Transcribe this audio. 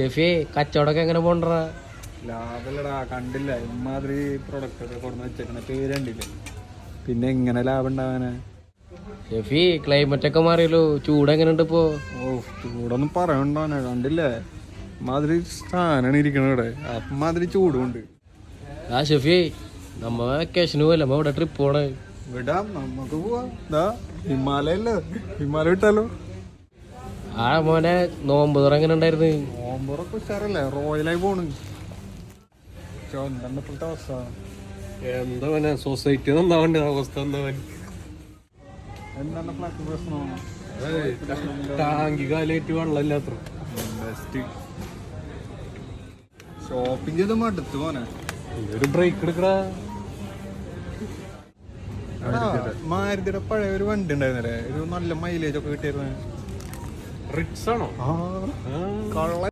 ഷെഫി കച്ചവടമൊക്കെ എങ്ങനെ പോണ്ടാ? ലാഭല്ലടാ കണ്ടില്ല. ഇമാതിരി പ്രൊഡക്റ്റ് ഒക്കെ കൊടുന്ന് വെച്ചേക്കണ പേരണ്ടില്ല പിന്നെ എങ്ങനെ ലാഭം ഉണ്ടാവാനാ? ഷെഫി ക്ലൈമറ്റ് ഒക്കെ മാറിയല്ലോ. ചൂട് എങ്ങനെയുണ്ട് ഇപ്പോ? ഓ ചൂടൊന്നും പറയണ്ടോനെ കണ്ടില്ലേ? മാതിരി സ്ഥാനാണ് ഇരിക്കണത് ഇവിടെ. അമ്മാതിരി ചൂടുണ്ട്. ആ ഷെഫി നമ്മ വെക്കേഷന് പോയല്ലേ നമ്മ ഇവിടെ ട്രിപ്പ് പോണേ? വിടാം നമുക്ക് പോവാം. ദാ ഹിമാലയല്ലേ? ഹിമാലയ വിട്ടാലോ ആ മോനെ നോമ്പ് തുറ എങ്ങനെ ഉണ്ടായിരുന്നു? ഓമ്പറൊക്കെ ഉഷാറല്ലേ? റോയലായി പോണ്. എന്താണ് ഇപ്പോഴത്തെ അവസ്ഥ? എന്താ സൊസൈറ്റി നന്നാവണ്ട. അവസ്ഥ എന്താ എന്താണ് പ്രശ്നം? ടാങ്കി കാലേറ്റ് വെള്ളമില്ലാത്ര ബെസ്റ്റ് ഷോപ്പിംഗ് ചെയ്ത് മടുത്തു പോനെ ഒരു ബ്രേക്ക് എടുക്കടാ. മാരുതിയുടെ പഴയ ഒരു വണ്ടി ഉണ്ടായിരുന്നല്ലേ? ഒരു നല്ല മൈലേജ് ഒക്കെ കിട്ടിയിരുന്നു. റിക്സ് ആണോ? കള്ള